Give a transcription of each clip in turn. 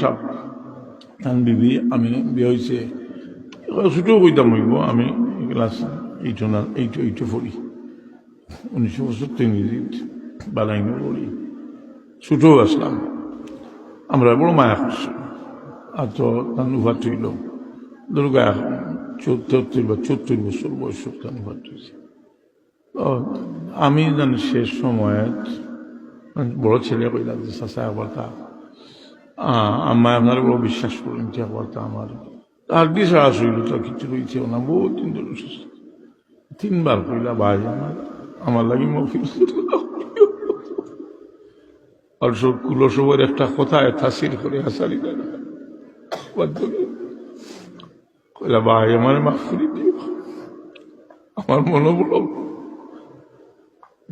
সাহেব তান বিবি, আমি বিয়ে হয়েছে ছোটো কইতাম হইব, আমি ক্লাস এইটো না এইটো এইটো পড়ি। উনিশশো পঁচাত্তর ইংরেজিত বালাইনে পড়ি। ছোটো আসলাম। আমরা বড় মায়া করছি আর তো তান উভাত হইল। দুর্গা চৌত্তর বা চৌত্তর বছর বয়স তান উভাত হয়েছে আমি জানি শেষ সময়েত, বড় ছেলে কইলাম যে, চাচা, একবার তা আমার আপনার বড় বিশ্বাস করেন যে একবার তা আমার। আর সারা শরীর তো কিছু রয়েছে না বহুত দিন ধরে অসুস্থ তিনবার কইলা, ভাই, আমার আমার লাগি মফিল আর সব কুলসবের একটা কথা তাসির করে হাসারি দেয়। কইলা, ভাই, আমার মাফ করে দিও। আমার মনোবল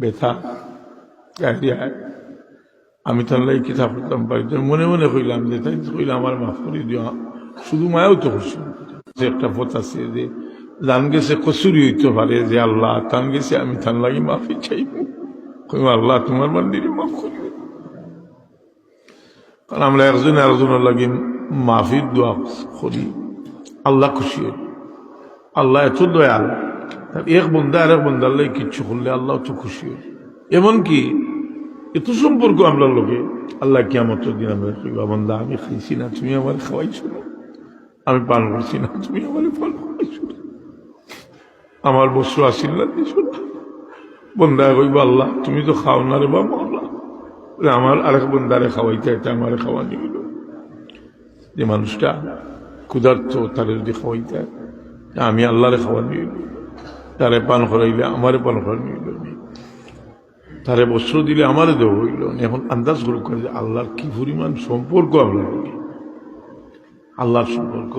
ব্যথা গাড়িয়ায় আমি তাহলে এই কিতাব পড়তাম বাড়িতে মনে মনে কইলাম যে, তাই কইলাম, আমার মাফ করে দিও। শুধু মায়াও তো যে একটা পথ আছে যে, জান গেছে কসুরি হইতে পারে যে আল্লাহ, তান গেছে আমি তান লাগি মাফি চাইব। কইম, আল্লাহ, তোমার বান্দিরে মাফ করি কারণ আমরা একজন আরেকজনের লাগি মাফির দোয়া করি। আল্লাহ খুশি হই। আল্লাহ এত দয়াল। এক বন্ধা আর এক বন্ধার লাগে কিচ্ছু করলে আল্লাহ তো খুশি হয় এমনকি এত সম্পর্ক আমরা লোকে আল্লাহ কি আমার দিন আমরা আমি খাইছি না তুমি আমার খাওয়াইছো না। আমি পান করছি না তুমি আমার পান করাইছো না। আমার বস্ত্র আশীর্বাদ দিছো না। বন্ধা কইবা আল্লাহ তুমি তো খাও না রে বা বলে, আমার আরেক বন্ধারে খাওয়াইতে এটা আমার খাওয়ানি হইল যে মানুষটা ক্ষুধার্ত তারে যদি খাওয়াইতে আমি আল্লাহরে খাওয়ানি হইল তারে পান করাইলে আমারে পান করানি হইল তারে বস্ত্র দিলে আমারে দেব হইল এখন আন্দাজ করে করে যে আল্লাহর কি পরিমাণ সম্পর্ক আপনার। আল্লাহর সম্পর্ক